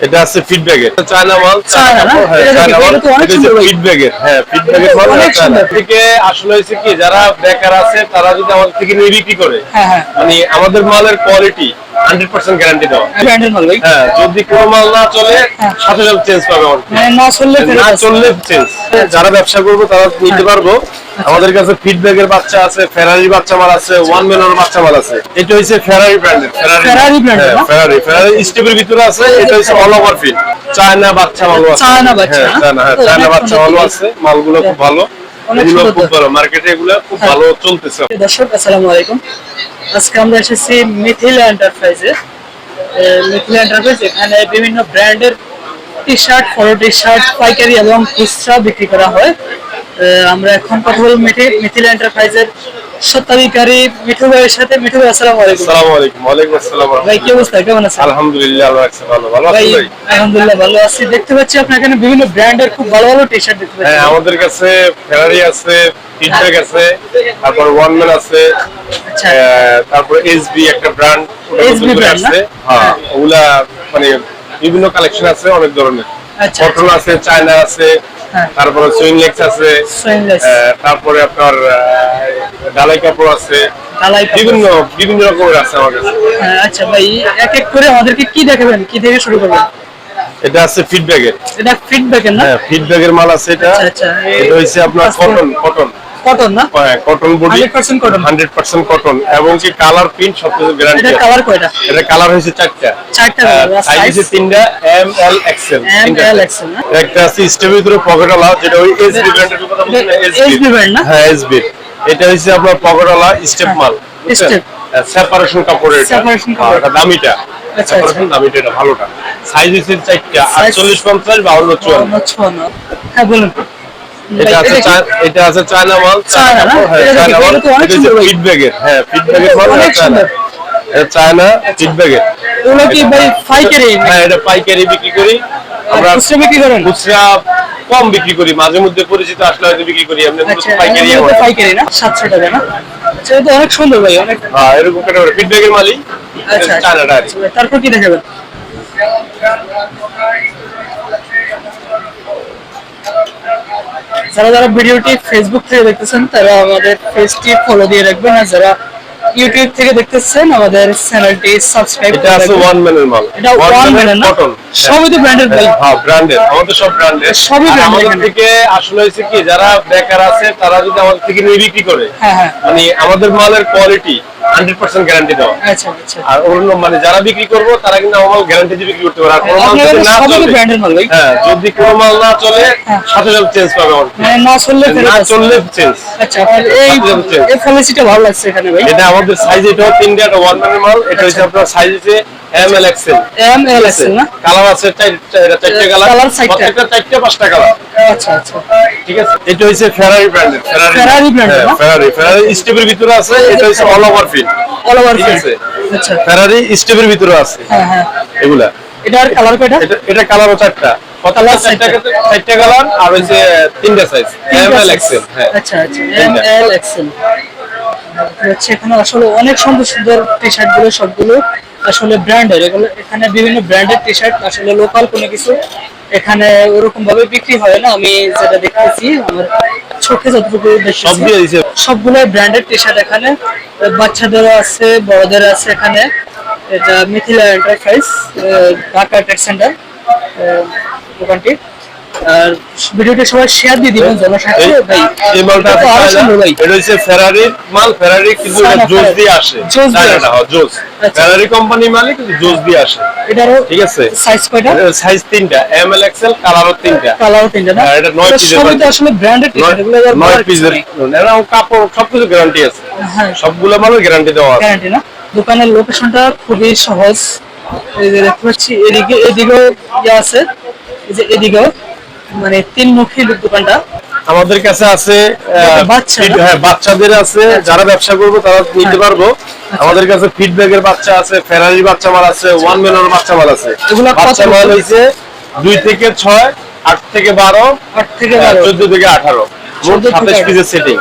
এটা আছে ফিডব্যাগের চায়না মাল চায়না হ্যাঁ, এটা চায়না মাল। ফিডব্যাগের হ্যাঁ ফিডব্যাগের মাল। থেকে আসলে হয়েছে কি যারা বেকার আছে তারা যদি আমাদের থেকে নিয়ে বিক্রি করে হ্যাঁ হ্যাঁ। মানে আমাদের মালের কোয়ালিটি হান্ড্রেড পার্সেন্ট গ্যারান্টি দেওয়া। ব্র্যান্ডের মাল ভাই হ্যাঁ যদি কোনো মাল না চলে হ্যাঁ। সাথে সাথে চেঞ্জ পাবে মানে না চললে না চললে চেঞ্জ যারা ব্যবসা করব তারা নিতে পারব। আমাদের কাছে ফিডব্যাগের বাচ্চা আছে ফেরারি বাচ্চা মাল আছে ওয়ান মেনের বাচ্চা মাল আছে। এটা ফেরারি ব্র্যান্ডের এর ফেরারি ফেরারি স্টেপের ভিতরে আছে এটা অল ওভার ফিট চায়না বাচ্চা মাল আছে। চায়না বাচ্চা, হ্যাঁ চায়না হ্যাঁ মাল আছে মালগুলো খুব ভালো। এগুলো খুব ভালো মার্কেটে এগুলো খুব হ্যাঁ। ভালো চলতেছে। দর্শক আসসালামু আলাইকুম। আজকে আমরা এসেছি মিথিলা এন্টারপ্রাইজে মিথিলা এন্টারপ্রাইজ এখানে বিভিন্ন ব্র্যান্ডের T shirt polo T shirt পাইকারি এবং খুচরা বিক্রি করা হয়। আমরা এখন কথা বলব মিথি- মিথিলা এন্টারপ্রাইজের মিঠু ভাইয়ের সাথে। মিঠু ভাই আসসালামু আলাইকুম। আসসালামু আলাইকুম। ওয়ালাইকুম আসসালাম ভাই কি অবস্থা? কেমন আছেন? আলহামদুলিল্লাহ আল্লাহ রাখছে ভালো। ভালো ভাই ভাই? আলহামদুলিল্লাহ ভালো আছি। দেখতে পাচ্ছি আপনার এখানে বিভিন্ন ব্র্যান্ডের খুব ভালো ভালো টি শার্ট দেখতে পাচ্ছি। হ্যাঁ আমাদের কাছে ফেরারি আছে ফিডব্যাক আছে তারপর ওয়ান ম্যান আছে আচ্ছা। তারপর এসবি একটা ব্র্যান্ড SB brand না? হ্যাঁ ওগুলা মানে বিভিন্ন কালেকশন আছে অনেক ধরনের। আচ্ছা, কটন আছে চায়না আছে হ্যাঁ। তারপরে সুইংলেক্স আছে তারপরে আপনার ডালাই কাপড় আছে বিভিন্ন বিভিন্ন রকমের আছে আমার কাছে। হ্যাঁ, আচ্ছা ভাই এক এক করে আমাদেরকে কি দেখাবেন? কি থেকে শুরু করবেন? এটা আছে ফিডব্যাগের এটা ফিডব্যাকের না? হ্যাঁ ফিডব্যাগের মাল আছে এটা। আচ্ছা, আচ্ছা। এটা হচ্ছে আপনার। কটন কটন কটন না? হ্যাঁ cotton body 100% cotton। Hundred percent cotton এবং কি কালার প্রিন্ট সবকিছু গ্যারান্টি এটা কালার কয়টা? এটা কালার হয়েছে চারটা। চারটা size size? হচ্ছে তিনটা M L XL M, L, XL একটা আছে স্টেপের ভিতরে পকেটওয়ালা যেটা ওই এসবি ব্র্যান্ডের কথা এটা SB brand না? হ্যাঁ এসবি এটা হচ্ছে আপনার পকেটওয়ালা স্টেপ হ্যাঁ, মাল সেপারেশন হ্যাঁ, কাপড়। এটা দামিটা। আচ্ছা, সেপারেশন দামিটা এটা ভালোটা। সাইজ হচ্ছে চারটা 48 50 52 54 হ্যাঁ বলুন। এটা আছে এটা চায়না মাল। চায়না? হ্যাঁ চায়না মাল। ফিডব্যাগের হ্যাঁ ফিডব্যাগের মাল অনেক চায়না। সুন্দর। এটা চায়না ফিডব্যাগের এগুলো কি ভাই পাইকারি? হ্যাঁ এটা পাইকারি বিক্রি করি। আমরা খুচরা বিক্রি করেন? খুচরা কম বিক্রি করি মাঝে মধ্যে পরিচিত আসলে হয়তো বিক্রি করি মূলত আচ্ছা পাইকারি পাইকারি না? সাতশো টাকা না? আচ্ছা এটা তো অনেক সুন্দর ভাই অনেক হ্যাঁ এরকম ক্যাটাগরি মালই আচ্ছা আচ্ছা, তারপর কি দেখাবেন? যারা যারা ভিডিওটি ফেসবুক থেকে দেখতেছেন তারা আমাদের পেজটি ফলো দিয়ে রাখবেন। আর যারা ইউটিউব থেকে দেখতেছেন আমাদের চ্যানেলটি সাবস্ক্রাইব এটা আছে ওয়ান ম্যানের মাল। এটা ওয়ান ম্যানের না? টোটাল সবই তো ব্র্যান্ডেড ভাই হ্যাঁ ব্র্যান্ডেড আমাদের সব ব্র্যান্ডেড সবই ব্র্যান্ডেড আমাদের থেকে আসলে হইছে কি যারা বেকার আছে তারা যদি আমাদের থেকে নিয়ে বিক্রি করে হ্যাঁ হ্যাঁ। মানে আমাদের মালের কোয়ালিটি হান্ড্রেড পার্সেন্ট গ্যারান্টি দেওয়া। আচ্ছা আচ্ছা। আর অন্য মানে যারা বিক্রি করব তারা কিন্তু আমার মাল গ্যারান্টি দিয়ে বিক্রি করতে পারে। আর কোনো মাল যদি না চলে হ্যাঁ যদি কোনো মাল না চলে হ্যাঁ। সাথে সাথে চেঞ্জ পাবে মানে না চললে না চললে চেঞ্জ আচ্ছা এই এই পলিসিটা ভালো লাগছে এখানে ভাই। এটা আমাদের সাইজ এটা তিনটা ওয়ান ম্যানের মাল। এটা হচ্ছে আপনার size M L XL M L X না? কালার আছে চারটা এটা চারটে কালার। প্রত্যেকটা চারটে পাঁচটা কালার আচ্ছা আচ্ছা। ঠিক আছে? এটা হচ্ছে ফেরারি ব্র্যান্ডের ফেরারি না? ফেরারি ফেরারি স্টেপের ভিতরে আছে এটা হচ্ছে all over fit all over আছে? আচ্ছা। ফেরারি স্টেপের ভিতরে আছে। হ্যাঁ হ্যাঁ। এগুলা। এটার কালার কয়টা? এটা কালারও চারটা। কালার চারটা। কালার আর তিনটা সাইজ এম এল এক্সেল হ্যাঁ। আচ্ছা আচ্ছা। এম এল এক্সেল হচ্ছে এখানে আসলে অনেক সুন্দর সুন্দর টি শার্টগুলো। সবগুলো আসলে ব্র্যান্ডের এগুলো এখানে বিভিন্ন ব্র্যান্ডের টি শার্ট আসলে লোকাল কোনো কিছু এখানে ওরকম ভাবে বিক্রি হয় না। আমি যেটা দেখতেছি আমার চোখে যতটুকু সবগুলো ব্র্যান্ডের টি শার্ট এখানে। বাচ্চাদেরও আছে বড়দের আছে এখানে। এটা Mithila enterprise Dhaka trade centre দোকানটি। আর ভিডিওটি সবাই শেয়ার দিয়ে দিবেন ভাই। এই মালটা ভাই। এটা হচ্ছে মাল ফেরারি কিন্তু জোস দিয়ে আসে। জোস। ফেরারি কোম্পানি কিন্তু জোস দিয়ে আসে। এটারও ঠিক আছে? সাইজ কয়টা? সাইজ তিনটা। এম এল এক্সেল কালারও তিনটা। কালারও তিনটা না? হ্যাঁ, এটা নয় এটা সবই তো আসলে ব্র্যান্ডেড এগুলো নয় কাপড় সবকিছু গ্যারান্টি আছে। হ্যাঁ। সবগুলো মালের গ্যারান্টি দেওয়া আছে। গ্যারান্টি না? দোকানের লোকেশনটা খুবই সহজ। এই যে দেখতে পাচ্ছি এদিকে এদিকেও ইয়ে আছে। এই যে এদিকেও মানে তিনমুখী দোকানটা? আমাদের কাছে আছে? হ্যাঁ বাচ্চাদের আছে যারা ব্যবসা করব তারা নিতে হ্যাঁ। পারব। আমাদের কাছে ফিডব্যাগের বাচ্চা আছে ফেরারি বাচ্চা মাল আছে ওয়ান মেনের বাচ্চা মাল আছে। এগুলা বাচ্চা মাল হয়েছে দুই থেকে ছয় আট থেকে বারো আট থেকে চোদ্দ থেকে আঠারো। পিসের সেটিং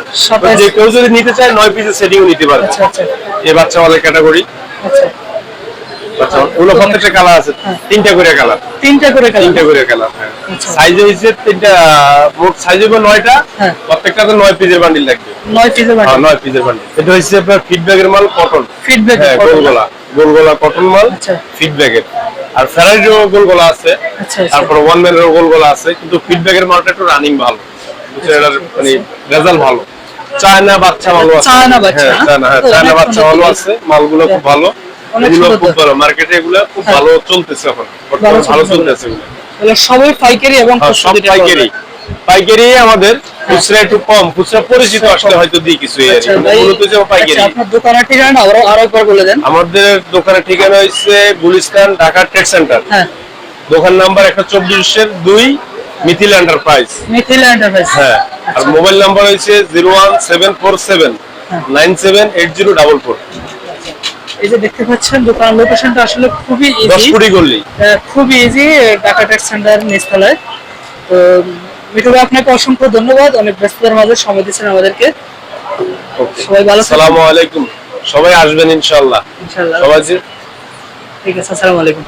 যে কেউ যদি নিতে চায় নয় পিসের সেটিংও নিতে পারবে। আচ্ছা আচ্ছা। বাচ্চা মালের ক্যাটাগরি আচ্ছা। বাচ্চা ওগুলো প্রত্যেকটা কালার আছে। তিনটা করে কালার তিনটা করে কালার তিনটা করে কালার আচ্ছা। তিনটা মোট সাইজ হবে নয়টা। প্রত্যেকটাতে নয় পিসের বান্ডিল লাগবে। নয় পিসের বান্ডেল পিসের বান্ডিল এটা হচ্ছে আপনার ফিডব্যাগের মাল কটন ফিডব্যাক গোলগোলা। গোলগোলা কটন মাল আচ্ছা। আর ফেরারিরও গোলগোলা আছে। আচ্ছা আচ্ছা। তারপর ওয়ান ম্যানেরও গোলগোলা আছে কিন্তু মালটা একটু রানিং ভালো। এটার মানে রেজাল্ট ভালো। চায়না বাচ্চা ভালো আছে। চায়না বাচ্চা, হ্যাঁ চায়না হ্যাঁ বাচ্চা ভালো। আছে। মালগুলো খুব ভালো। এগুলো খুব ভালো মার্কেটে এগুলো খুব হ্যাঁ। ভালো চলতেছে এখন ভালো চলতেছে। এগুলো। সবই পাইকারি এবং হ্যাঁ, সব পাইকারি। পাইকারি আমাদের খুচরা একটু কম খুচরা পরিচিত আসলে হয়তো দিই কিছু আচ্ছা পাইকারি আচ্ছা, আপনার দোকানের ঠিকানা আরও আরও একবার বলে দেন। আমাদের দোকানের ঠিকানা হচ্ছে গুলিস্তান ঢাকা ট্রেড সেন্টার। হ্যাঁ। দোকান নাম্বার একশো চব্বিশের দুই মিথিল এন্টারপ্রাইজ মিথিল এন্টারপ্রাইজ হ্যাঁ আর মোবাইল নাম্বার হচ্ছে zero one seven four seven হ্যাঁ। Nine seven eight zero double four. এই যে দেখতে পাচ্ছেন দোকান লোকেশনটা আসলে খুবই ইজি খুবই ইজি ঢাকা ট্যাক্স সেন্টার নিচতলায়। তো মিঠু ভাই আপনাকে অসংখ্য ধন্যবাদ। অনেক ব্যস্ততার মাঝে সময় দিয়েছেন আমাদেরকে। সবাই ভালো আসসালামু সালামু আলাইকুম। সবাই আসবেন ইনশাল্লাহ ইনশাআল্লাহ। সবাই ঠিক আছে আসসালামু আলাইকুম।